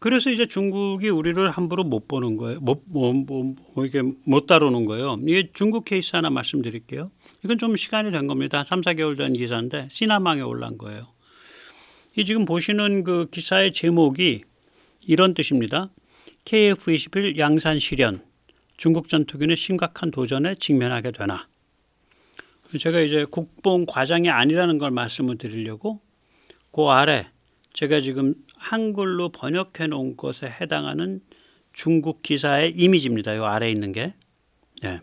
그래서 이제 중국이 우리를 함부로 못 보는 거예요. 못, 뭐, 뭐, 뭐 이게 못 다루는 거예요. 이게 중국 케이스 하나 말씀드릴게요. 이건 좀 시간이 된 겁니다. 3, 4개월 된 기사인데 시나망에 올라온 거예요. 이 지금 보시는 그 기사의 제목이 이런 뜻입니다. KF-21 양산 실현 중국 전투기는 심각한 도전에 직면하게 되나. 제가 이제 국뽕 과장이 아니라는 걸 말씀을 드리려고 그 아래 제가 지금 한글로 번역해 놓은 것에 해당하는 중국 기사의 이미지입니다. 요 아래 있는 게. 네.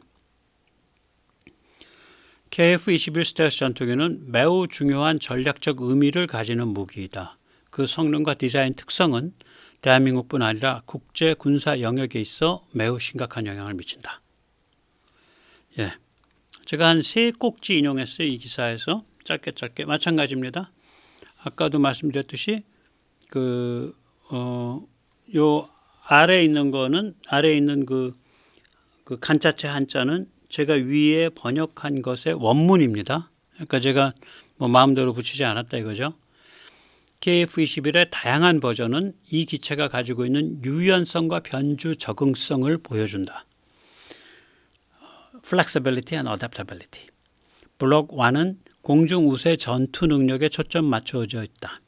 KF-21 스텔스 전투기는 매우 중요한 전략적 의미를 가지는 무기이다. 그 성능과 디자인 특성은 대한민국뿐 아니라 국제 군사 영역에 있어 매우 심각한 영향을 미친다. 예. 제가 한 세 꼭지 인용했어요. 이 기사에서 짧게 짧게 마찬가지입니다. 아까도 말씀드렸듯이 그 어 요 아래 있는 거는 아래 있는 그, 그 간자체 한자는 제가 위에 번역한 것의 원문입니다. 그러니까 제가 뭐 마음대로 붙이지 않았다 이거죠. KF-21의 다양한 버전은 이 기체가 가지고 있는 유연성과 변주 적응성을 보여준다. Flexibility and Adaptability. 블록 1은 공중 우세 전투 능력에 초점 맞춰져 있다.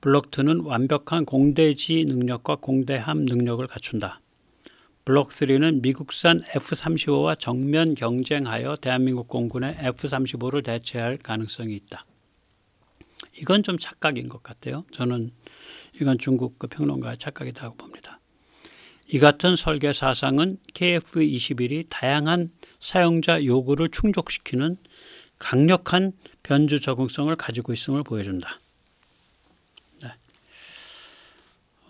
블록 2는 완벽한 공대지 능력과 공대함 능력을 갖춘다. 블록 3는 미국산 F-35와 정면 경쟁하여 대한민국 공군의 F-35를 대체할 가능성이 있다. 이건 좀 착각인 것 같아요. 저는 이건 중국 그 평론가의 착각이라고 봅니다. 이 같은 설계 사상은 KF-21이 다양한 사용자 요구를 충족시키는 강력한 변주 적응성을 가지고 있음을 보여준다. 네.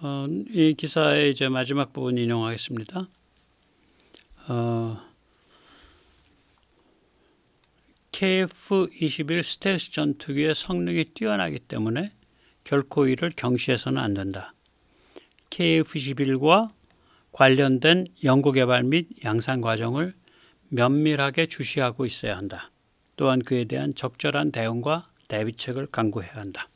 어, 이 기사의 이제 마지막 부분 인용하겠습니다. 어, KF-21 스텔스 전투기의 성능이 뛰어나기 때문에 결코 이를 경시해서는 안 된다. KF-21과 관련된 연구개발 및 양산 과정을 면밀하게 주시하고 있어야 한다. 또한 그에 대한 적절한 대응과 대비책을 강구해야 한다.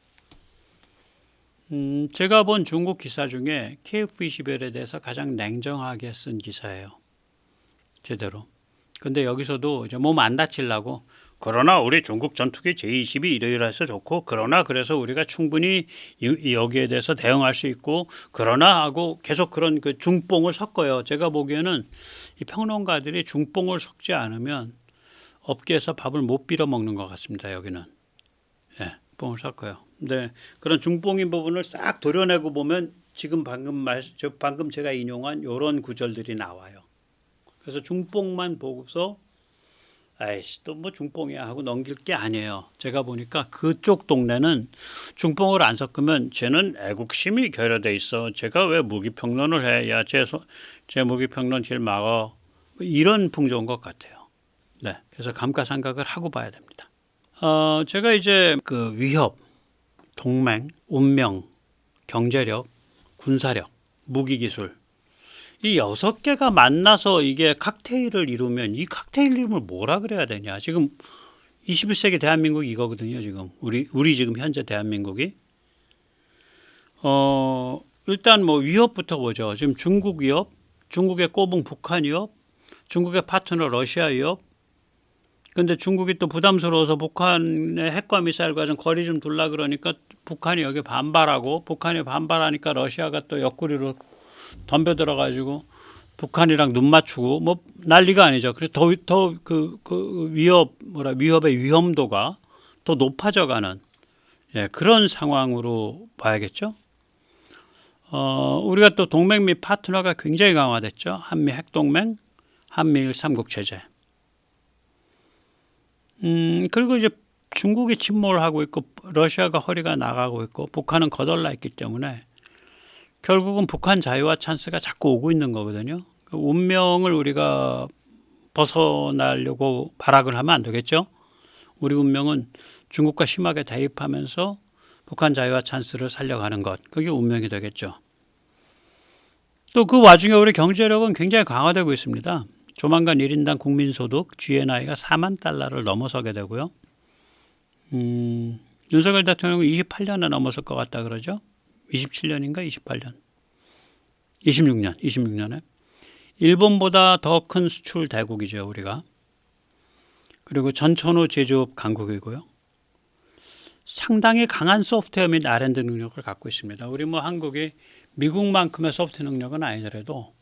음, 제가 본 중국 기사 중에 KF-21에 대해서 가장 냉정하게 쓴 기사예요. 제대로. 근데 여기서도 이제 몸 안 다치려고 그러나 우리 중국 전투기 제20이 이러이러해서 좋고 그러나 그래서 우리가 충분히 이- 여기에 대해서 대응할 수 있고 그러나 하고 계속 그런 그 중뽕을 섞어요. 제가 보기에는 이 평론가들이 중뽕을 섞지 않으면 업계에서 밥을 못 빌어 먹는 것 같습니다. 여기는 예, 뽕을 섞어요. 근데 그런 중뽕인 부분을 싹 도려내고 보면 지금 방금 말, 저 방금 제가 인용한 이런 구절들이 나와요. 그래서 중뽕만 보고서 아이씨 또 뭐 중뽕이야 하고 넘길 게 아니에요. 제가 보니까 그쪽 동네는 중뽕을 안 섞으면 쟤는 애국심이 결여돼 있어. 제가 왜 무기 평론을 해? 야, 제, 소- 제 무기 평론 길 막어. 뭐 이런 풍조인 것 같아요. 네, 그래서 감가상각을 하고 봐야 됩니다. 어, 제가 이제 그 위협, 동맹, 운명, 경제력, 군사력, 무기 기술 이 여섯 개가 만나서 이게 칵테일을 이루면 이 칵테일 이름을 뭐라 그래야 되냐? 지금 21세기 대한민국 이거거든요. 지금 우리 우리 지금 현재 대한민국이 어 일단 뭐 위협부터 보죠. 지금 중국 위협, 중국의 꼬붕 북한 위협, 중국의 파트너 러시아 위협. 근데 중국이 또 부담스러워서 북한의 핵과 미사일과 좀 거리 좀 둘라 그러니까 북한이 여기 반발하고 북한이 반발하니까 러시아가 또 옆구리로 덤벼들어 가지고 북한이랑 눈 맞추고 뭐 난리가 아니죠. 그래서 더더그 그 위협 뭐라 위협의 위험도가 더 높아져 가는 예, 그런 상황으로 봐야겠죠. 어, 우리가 또 동맹 및 파트너가 굉장히 강화됐죠. 한미 핵동맹, 한미일 삼국 체제. 음, 그리고 이제 중국이 침몰을 하고 있고 러시아가 허리가 나가고 있고 북한은 거덜나 있기 때문에 결국은 북한 자유와 찬스가 자꾸 오고 있는 거거든요. 그 운명을 우리가 벗어나려고 발악을 하면 안 되겠죠. 우리 운명은 중국과 심하게 대립하면서 북한 자유와 찬스를 살려가는 것, 그게 운명이 되겠죠. 또 그 와중에 우리 경제력은 굉장히 강화되고 있습니다. 조만간 1인당 국민소득 GNI가 4만 달러를 넘어서게 되고요. 음, 윤석열 대통령은 28년에 넘어설 것 같다 그러죠. 27년인가 28년. 26년, 26년에 일본보다 더 큰 수출 대국이죠, 우리가. 그리고 전천후 제조업 강국이고요. 상당히 강한 소프트웨어 및 R&D 능력을 갖고 있습니다. 우리 뭐 한국이 미국만큼의 소프트웨어 능력은 아니더라도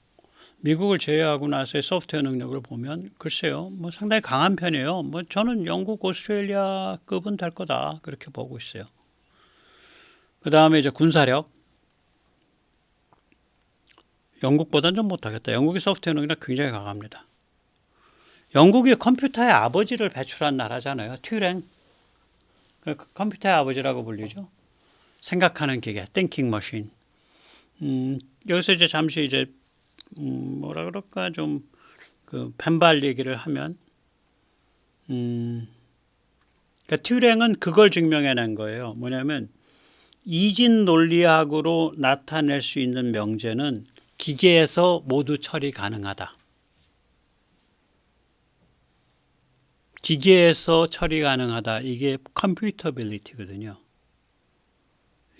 미국을 제외하고 나서의 소프트웨어 능력을 보면 글쎄요, 뭐 상당히 강한 편이에요. 뭐 저는 영국, 오스트레일리아급은 될 거다 그렇게 보고 있어요. 그 다음에 이제 군사력. 영국보다는 좀 못하겠다. 영국의 소프트웨어 능력 굉장히 강합니다. 영국이 컴퓨터의 아버지를 배출한 나라잖아요. 튜랭. 그 컴퓨터의 아버지라고 불리죠. 생각하는 기계, thinking machine. 음, 여기서 이제 잠시 이제 음, 뭐라 그럴까 좀그 펜발 얘기를 하면 음, 그러니까 튜랭은 그걸 증명해낸 거예요. 뭐냐면 이진 논리학으로 나타낼 수 있는 명제는 기계에서 모두 처리 가능하다. 기계에서 처리 가능하다. 이게 컴퓨터빌리티거든요.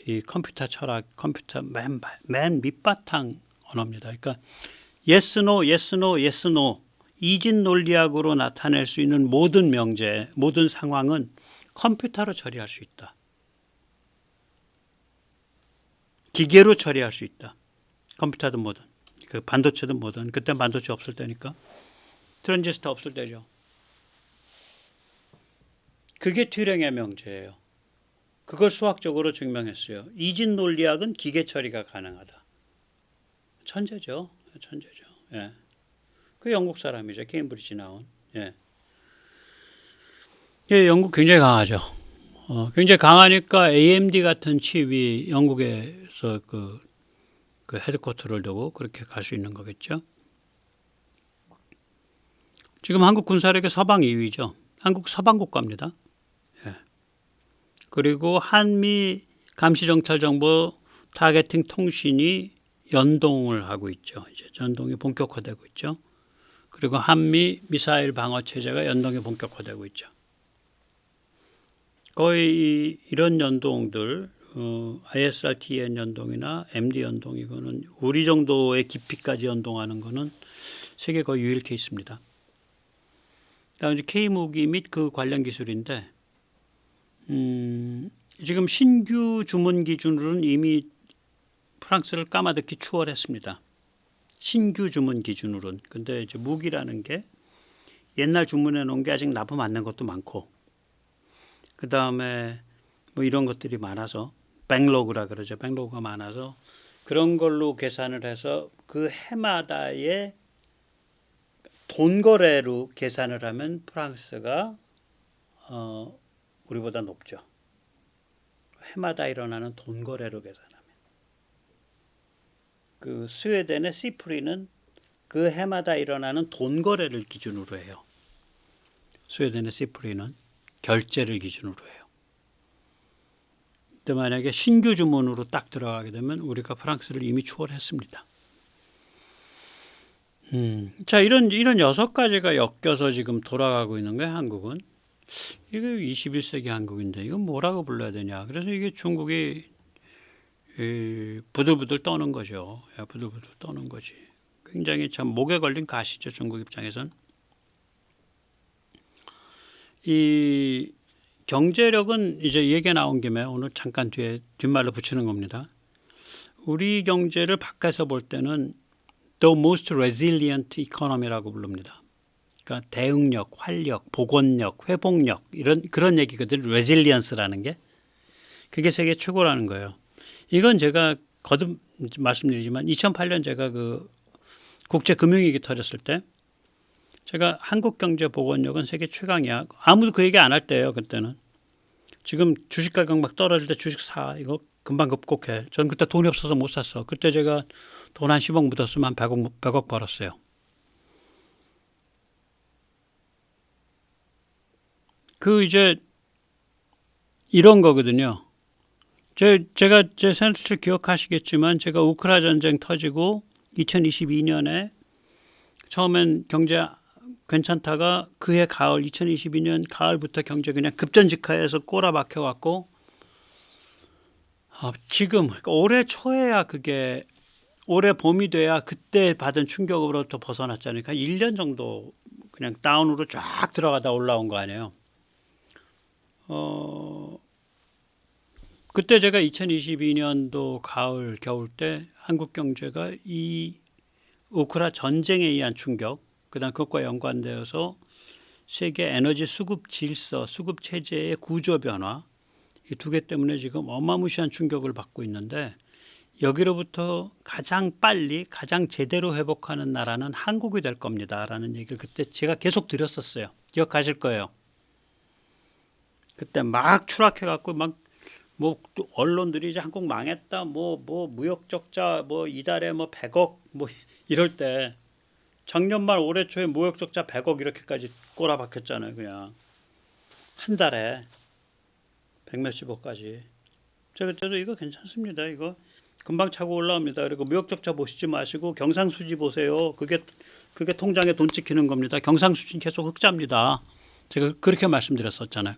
이 컴퓨터 철학, 컴퓨터 맨, 맨 밑바탕 언어입니다. 그러니까 yes, no, yes, no, yes, no 이진 논리학으로 나타낼 수 있는 모든 명제, 모든 상황은 컴퓨터로 처리할 수 있다. 기계로 처리할 수 있다. 컴퓨터든 뭐든, 그 반도체든 뭐든, 그때 반도체 없을 때니까 트랜지스터 없을 때죠. 그게 튜ring의 명제예요. 그걸 수학적으로 증명했어요. 이진 논리학은 기계 처리가 가능하다. 천재죠. 천재죠. 예. 그 영국 사람이죠. 케임브리지 나온. 예. 예, 영국 굉장히 강하죠. 어, 굉장히 강하니까 AMD 같은 칩이 영국에서 그, 그 헤드쿼터를 두고 그렇게 갈 수 있는 거겠죠. 지금 한국 군사력의 서방 2위죠. 한국 서방 국가입니다. 예. 그리고 한미 감시정찰정보 타겟팅 통신이 연동을 하고 있죠. 이제 연동이 본격화되고 있죠. 그리고 한미 미사일 방어 체제가 연동이 본격화되고 있죠. 거의 이런 연동들 어, ISRTN 연동이나 MD 연동 이거는 우리 정도의 깊이까지 연동하는 거는 세계 거의 유일 케이스입니다. 그다음에 이제 K 무기 및 그 관련 기술인데 음, 지금 신규 주문 기준으로는 이미 프랑스를 까마득히 추월했습니다. 신규 주문 기준으로는. 근데 이제 무기라는 게 옛날 주문해 놓은 게 아직 납품 안 된 것도 많고 그 다음에 뭐 이런 것들이 많아서 백로그라 그러죠. 백로그가 많아서 그런 걸로 계산을 해서 그 해마다의 돈 거래로 계산을 하면 프랑스가 어, 우리보다 높죠. 해마다 일어나는 돈 거래로 계산하면 그 스웨덴의 시프리는 그 해마다 일어나는 돈 거래를 기준으로 해요. 스웨덴의 시프리는 결제를 기준으로 해요. 근데 만약에 신규 주문으로 딱 들어가게 되면 우리가 프랑스를 이미 추월했습니다. 음, 자 이런 이런 여섯 가지가 엮여서 지금 돌아가고 있는 거예요. 한국은 이게 21세기 한국인데 이건 뭐라고 불러야 되냐? 그래서 이게 중국이 이 부들부들 떠는 거죠. 예, 부들부들 떠는 거지. 굉장히 참 목에 걸린 가시죠. 중국 입장에선. 이 경제력은 이제 얘기 나온 김에 오늘 잠깐 뒤에 뒷말로 붙이는 겁니다. 우리 경제를 밖에서 볼 때는 the most resilient economy라고 부릅니다. 그러니까 대응력, 활력, 복원력, 회복력 이런 그런 얘기거든. resilience라는 게 그게 세계 최고라는 거예요. 이건 제가 거듭 말씀드리지만 2008년 제가 그 국제 금융위기 터졌을 때 제가 한국 경제 복원력은 세계 최강이야. 아무도 그 얘기 안 할 때예요. 그때는. 지금 주식 가격 막 떨어질 때 주식 사. 이거 금방 극복해. 전 그때 돈이 없어서 못 샀어. 그때 제가 돈 한 10억 묻었으면 한 100억, 100억 벌었어요. 그 이제 이런 거거든요. 제, 제가 제 센터를 기억하시겠지만 제가 우크라 전쟁 터지고 2022년에 처음엔 경제 괜찮다가 그해 가을 2022년 가을부터 경제 그냥 급전직하에서 꼬라박혀 갖고 어, 지금 그러니까 올해 초에야 그게 올해 봄이 돼야 그때 받은 충격으로부터 벗어났잖아요. 그러니까 1년 정도 그냥 다운으로 쫙 들어가다 올라온 거 아니에요. 어, 그때 제가 2022년도 가을 겨울 때 한국 경제가 이 우크라 전쟁에 의한 충격, 그다음 그것과 연관되어서 세계 에너지 수급 질서, 수급 체제의 구조 변화 이 두 개 때문에 지금 어마무시한 충격을 받고 있는데 여기로부터 가장 빨리 가장 제대로 회복하는 나라는 한국이 될 겁니다라는 얘기를 그때 제가 계속 드렸었어요. 기억하실 거예요. 그때 막 추락해 갖고 막 뭐 언론들이 이제 한국 망했다 뭐뭐 무역 적자 뭐 이달에 뭐 100억 뭐 이럴 때 작년 말 올해 초에 무역 적자 100억 이렇게까지 꼬라박혔잖아요 그냥. 한 달에 100몇십억까지. 제가 그때도 이거 괜찮습니다 이거. 금방 차고 올라옵니다. 그리고 무역 적자 보시지 마시고 경상수지 보세요. 그게 그게 통장에 돈 찍히는 겁니다. 경상수지 계속 흑자입니다. 제가 그렇게 말씀드렸었잖아요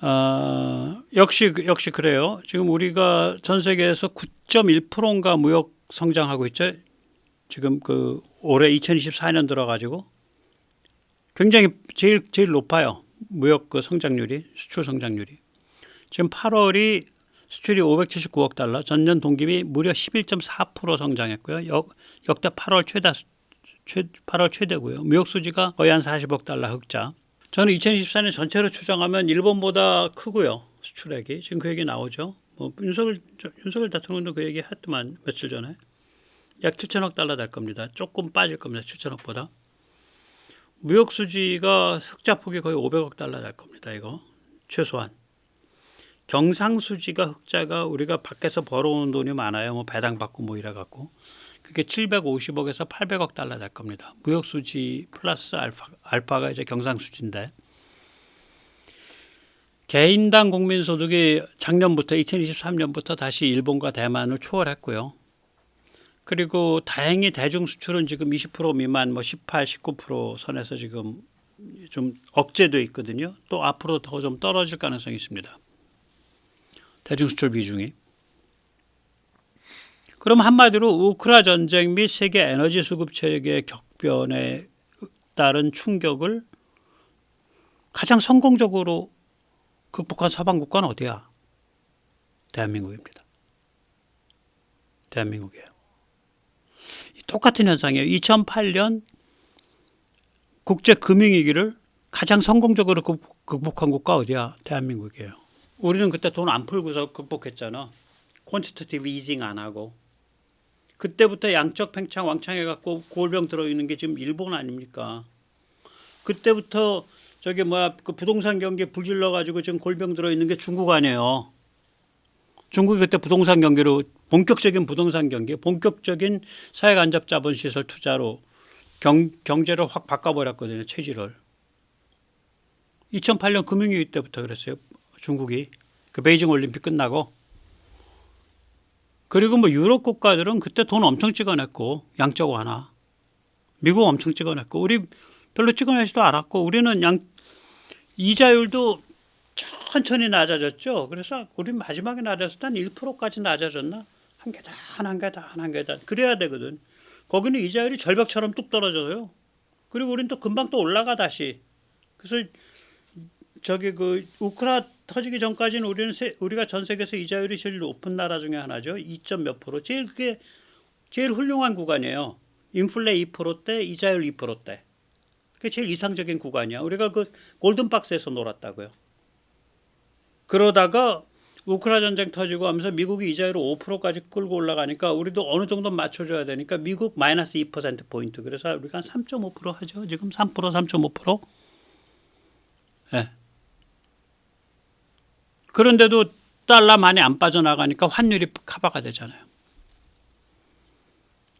아, 역시 역시 그래요. 지금 우리가 전 세계에서 9.1%인가 무역 성장하고 있죠. 지금 그 올해 2024년 들어 가지고 굉장히 제일 제일 높아요. 무역 그 성장률이 수출 성장률이 지금 8월이 수출이 579억 달러, 전년 동기비 무려 11.4% 성장했고요. 역, 역대 8월 최다 수- 최 8월 최대고요. 무역 수지가 거의 한 40억 달러 흑자. 저는 2024년 전체로 추정하면 일본보다 크고요. 수출액이 지금 그 얘기 나오죠. 뭐 윤석열 저- 윤석열 대통령도 그 얘기 했더만 며칠 전에 약 7천억 달러 될 겁니다. 조금 빠질 겁니다. 7천억보다. 무역 수지가 흑자 폭이 거의 500억 달러 될 겁니다. 이거 최소한. 경상 수지가 흑자가 우리가 밖에서 벌어오는 돈이 많아요. 뭐 배당 받고 뭐 이래 갖고 그게 750억에서 800억 달러 될 겁니다. 무역 수지 플러스 알파 알파가 이제 경상 수지인데 개인당 국민 소득이 작년부터 2023년부터 다시 일본과 대만을 초월했고요. 그리고 다행히 대중 수출은 지금 20% 미만 뭐 18, 19% 선에서 지금 좀 억제돼 있거든요. 또 앞으로 더 좀 떨어질 가능성이 있습니다. 대중 수출 비중이. 그럼 한마디로 우크라 전쟁 및 세계 에너지 수급 체계 격변에 따른 충격을 가장 성공적으로 극복한 서방 국가는 어디야? 대한민국입니다. 대한민국이에요. 똑같은 현상이에요. 2008년 국제 금융위기를 가장 성공적으로 극- 극복한 국가 어디야? 대한민국이에요. 우리는 그때 돈 안 풀고서 극복했잖아. 퀀티티티브 이징 안 하고. 그때부터 양적 팽창 왕창 해갖고 골병 들어있는 게 지금 일본 아닙니까? 그때부터 저기 뭐야 그 부동산 경기 불질러 가지고 지금 골병 들어있는 게 중국 아니에요. 중국이 그때 부동산 경기로 본격적인 부동산 경기, 본격적인 사회 간접 자본 시설 투자로 경, 경제를 확 바꿔버렸거든요 체질을. 2008년 금융위기 때부터 그랬어요 중국이 그 베이징 올림픽 끝나고 그리고 뭐 유럽 국가들은 그때 돈 엄청 찍어냈고 양적 완화. 미국 엄청 찍어냈고 우리 별로 찍어내지도 않았고 우리는 양 이자율도 천천히 낮아졌죠. 그래서 우리 마지막에 때한 1%까지 낮아졌나? 한 계단 한 계단 한 계단 그래야 되거든. 거기는 이자율이 절벽처럼 뚝 떨어져요. 그리고 우리는 또 금방 또 올라가 다시. 그래서 저기 그 우크라 터지기 전까지는 우리는 세, 우리가 전 세계에서 이자율이 제일 높은 나라 중에 하나죠. 2점 몇 프로. 제일 그게 제일 훌륭한 구간이에요. 인플레 2%대, 이자율 2%대. 그게 제일 이상적인 구간이야. 우리가 그 골든 박스에서 놀았다고요. 그러다가 우크라 전쟁 터지고 하면서 미국이 이자율을 5%까지 끌고 올라가니까 우리도 어느 정도 맞춰줘야 되니까 미국 마이너스 2% 포인트. 그래서 우리가 한 3.5% 하죠. 지금 3% 3.5%. 예. 그런데도 달러 많이 안 빠져나가니까 환율이 커버가 되잖아요.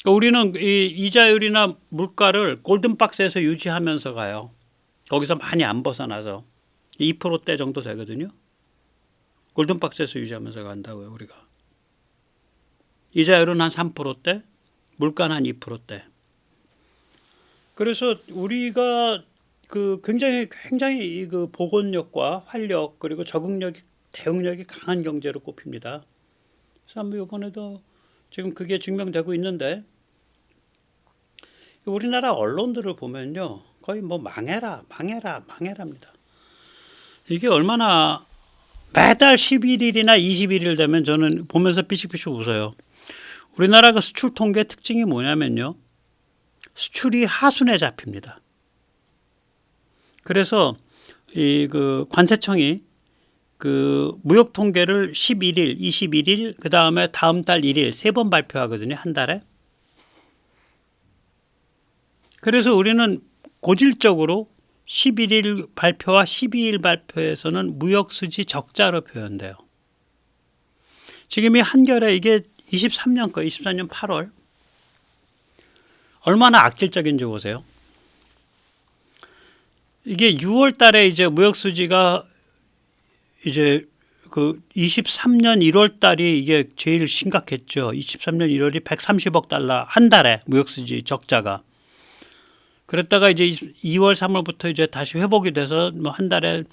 그러니까 우리는 이 이자율이나 물가를 골든박스에서 유지하면서 가요. 거기서 많이 안 벗어나서 2%대 정도 되거든요. 골든박스에서 유지하면서 간다고요, 우리가. 이자율은 한 3%대, 물가는 한 2%대. 그래서 우리가 그 굉장히 굉장히 이그 복원력과 활력 그리고 적응력이 대응력이 강한 경제로 꼽힙니다. 그래서 뭐 이번에도 지금 그게 증명되고 있는데 우리나라 언론들을 보면요. 거의 뭐 망해라, 망해라, 망해랍니다. 이게 얼마나 매달 11일이나 21일 되면 저는 보면서 삐식삐식 웃어요. 우리나라 그 수출 통계 특징이 뭐냐면요. 수출이 하순에 잡힙니다. 그래서 이 그 관세청이 그 무역 통계를 11일, 21일, 그 다음에 다음 달 1일 세 번 발표하거든요. 한 달에. 그래서 우리는 고질적으로 11일 발표와 12일 발표에서는 무역 수지 적자로 표현돼요. 지금 이 한결에 이게 23년 거, 24년 8월 얼마나 악질적인지 보세요. 이게 6월 달에 이제 무역 수지가 이제 그 23년 1월 달이 이게 제일 심각했죠. 23년 1월이 130억 달러 한 달에 무역 수지 적자가. 그랬다가 이제 2월 3월부터 이제 다시 회복이 돼서 뭐 한 달에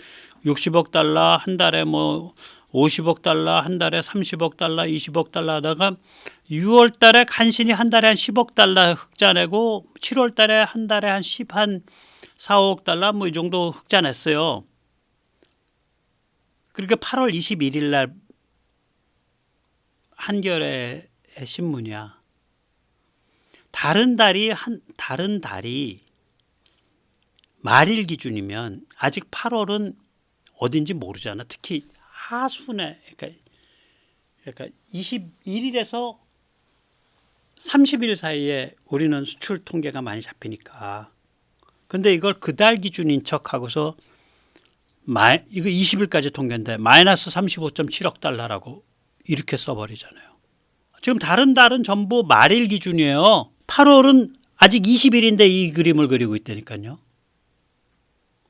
60억 달러, 한 달에 뭐 50억 달러, 한 달에 30억 달러, 20억 달러 하다가 6월 달에 간신히 한 달에 한 10억 달러 흑자 내고 7월 달에 한 달에 한 10, 한 4, 5억 달러 뭐 이 정도 흑자 냈어요. 그러니까 8월 21일 날 한겨레 신문이야. 다른 달이 한 다른 달이 말일 기준이면 아직 8월은 어딘지 모르잖아. 특히 하순에 그러니까 그러니까 21일에서 30일 사이에 우리는 수출 통계가 많이 잡히니까. 근데 이걸 그 달 기준인 척 하고서 마 이거 20일까지 통계인데 마이너스 35.7억 달러라고 이렇게 써버리잖아요. 지금 다른 달은 전부 말일 기준이에요. 8월은 아직 20일인데 이 그림을 그리고 있다니까요.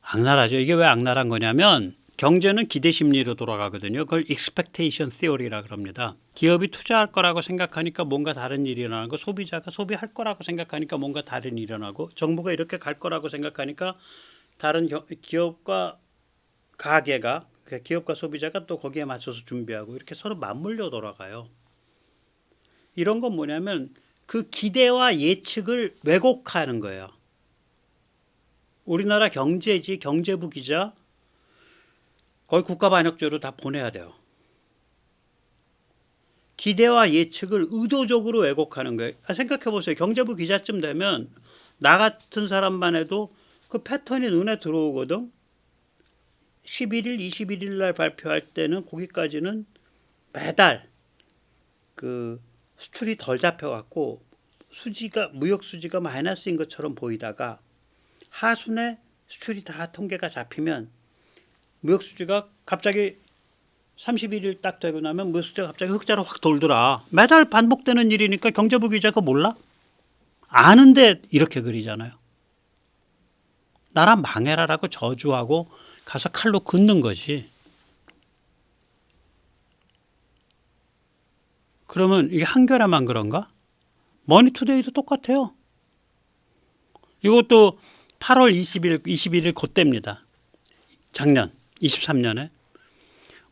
악랄하죠. 이게 왜 악랄한 거냐면 경제는 기대 심리로 돌아가거든요. 그걸 expectation theory라 그럽니다. 기업이 투자할 거라고 생각하니까 뭔가 다른 일이 일어나고 소비자가 소비할 거라고 생각하니까 뭔가 다른 일이 일어나고 정부가 이렇게 갈 거라고 생각하니까 다른 겨- 기업과 가게가 그러니까 기업과 소비자가 또 거기에 맞춰서 준비하고 이렇게 서로 맞물려 돌아가요. 이런 건 뭐냐면 그 기대와 예측을 왜곡하는 거예요. 우리나라 경제지 경제부 기자 거의 국가반역죄로 다 보내야 돼요. 기대와 예측을 의도적으로 왜곡하는 거예요. 아, 생각해 보세요. 경제부 기자쯤 되면 나 같은 사람만 해도 그 패턴이 눈에 들어오거든. 11일, 21일 날 발표할 때는 거기까지는 매달 그 수출이 덜 잡혀갖고 수지가 무역 수지가 마이너스인 것처럼 보이다가 하순에 수출이 다 통계가 잡히면 무역 수지가 갑자기 31일 딱 되고 나면 무역 수지가 갑자기 흑자로 확 돌더라. 매달 반복되는 일이니까 경제부 기자 그 몰라? 아는데 이렇게 그리잖아요. 나라 망해라라고 저주하고 가서 칼로 긋는 거지. 그러면 이게 한겨레만 그런가? 머니투데이도 똑같아요. 이것도 8월 20일, 21일 그때입니다. 작년 23년에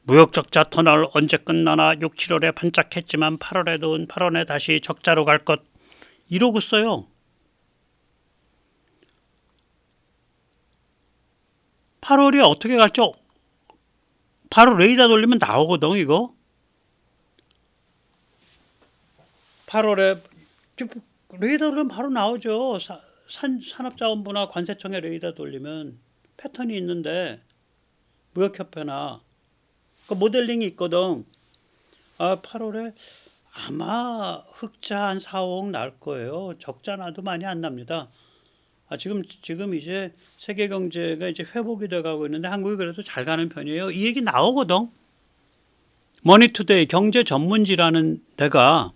무역 적자 터널 언제 끝나나 6, 7월에 반짝했지만 8월에도 8월에 다시 적자로 갈 것 이러고 써요. 8월이 어떻게 갈지 바로 레이더 돌리면 나오거든 이거. 8월에 레이더 돌리면 바로 나오죠. 사- 산, 산업자원부나 관세청에 레이더 돌리면 패턴이 있는데 무역협회나 그 모델링이 있거든. 아 8월에 아마 흑자 한 4, 5억 날 거예요. 적자 나도 많이 안 납니다. 아 지금 지금 이제 세계 경제가 이제 회복이 돼 가고 있는데 한국이 그래도 잘 가는 편이에요. 이 얘기 나오거든. 머니투데이 경제 전문지라는 데가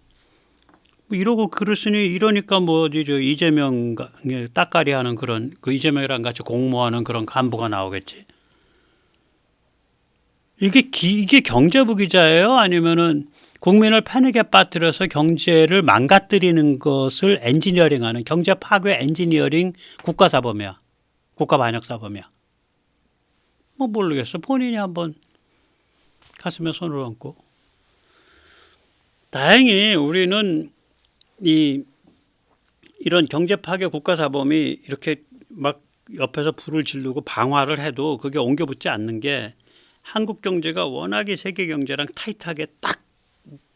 뭐 이러고 쓰니 이러니까 뭐저 이재명 따까리 하는 그런 그 이재명이랑 같이 공모하는 그런 간부가 나오겠지. 이게 기, 이게 경제부 기자예요? 아니면은 국민을 패닉에 빠뜨려서 경제를 망가뜨리는 것을 엔지니어링하는 경제 파괴 엔지니어링 국가사범이야. 국가반역사범이야. 뭐 모르겠어. 본인이 한번 가슴에 손을 얹고 다행히 우리는 이 이런 경제 파괴 국가 사범이 이렇게 막 옆에서 불을 지르고 방화를 해도 그게 옮겨 붙지 않는 게 한국 경제가 워낙에 세계 경제랑 타이트하게 딱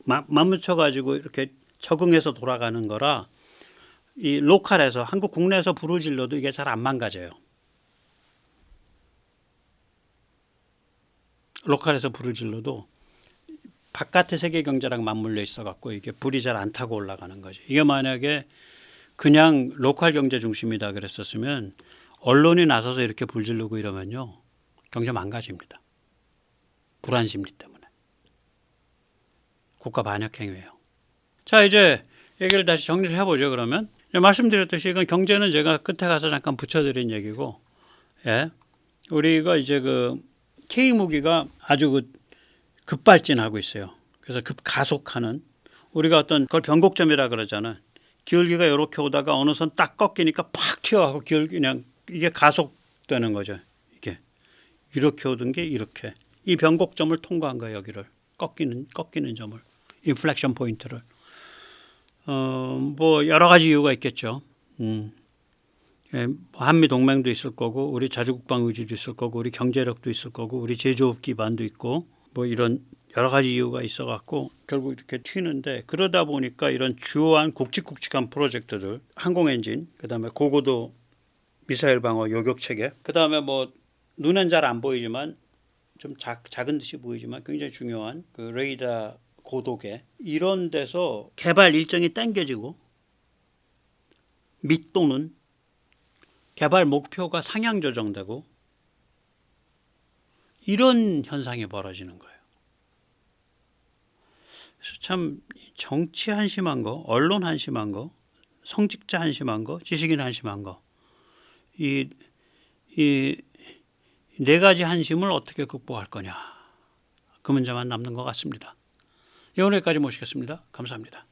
마- 맞붙여 가지고 이렇게 적응해서 돌아가는 거라 이 로컬에서 한국 국내에서 불을 질러도 이게 잘 안 망가져요. 로컬에서 불을 질러도 바깥의 세계 경제랑 맞물려 있어 갖고 이게 불이 잘 안 타고 올라가는 거지. 이게 만약에 그냥 로컬 경제 중심이다 그랬었으면 언론이 나서서 이렇게 불 지르고 이러면요. 경제 망가집니다. 불안 심리 때문에. 국가 반역 행위예요. 자, 이제 얘기를 다시 정리를 해 보죠. 그러면 말씀드렸듯이 이건 경제는 제가 끝에 가서 잠깐 붙여 드린 얘기고 예. 우리가 이제 그 K 무기가 아주 그 급발진하고 있어요. 그래서 급 가속하는 우리가 어떤 그걸 변곡점이라 그러잖아. 기울기가 이렇게 오다가 어느 선 딱 꺾이니까 팍 튀어가고 기울기 그냥 이게 가속되는 거죠. 이게 이렇게 오던 게 이렇게 이 변곡점을 통과한 거예요. 여기를 꺾이는 꺾이는 점을 인플렉션 포인트를 어 뭐 여러 가지 이유가 있겠죠. 음. 예, 뭐 한미 동맹도 있을 거고 우리 자주 국방 의지도 있을 거고 우리 경제력도 있을 거고 우리 제조업 기반도 있고 뭐 이런 여러 가지 이유가 있어 갖고 결국 이렇게 튀는데 그러다 보니까 이런 주요한 굵직굵직한 프로젝트들 항공 엔진 그다음에 고고도 미사일 방어 요격 체계 그다음에 뭐 눈엔 잘 안 보이지만 좀 작, 작은 듯이 보이지만 굉장히 중요한 그 레이더 고도계 이런 데서 개발 일정이 당겨지고 밑 또는 개발 목표가 상향 조정되고 이런 현상이 벌어지는 거예요. 그래서 참 정치 한심한 거, 언론 한심한 거, 성직자 한심한 거, 지식인 한심한 거. 이, 이, 네 가지 한심을 어떻게 극복할 거냐. 그 문제만 남는 것 같습니다. 예언회까지 모시겠습니다. 감사합니다.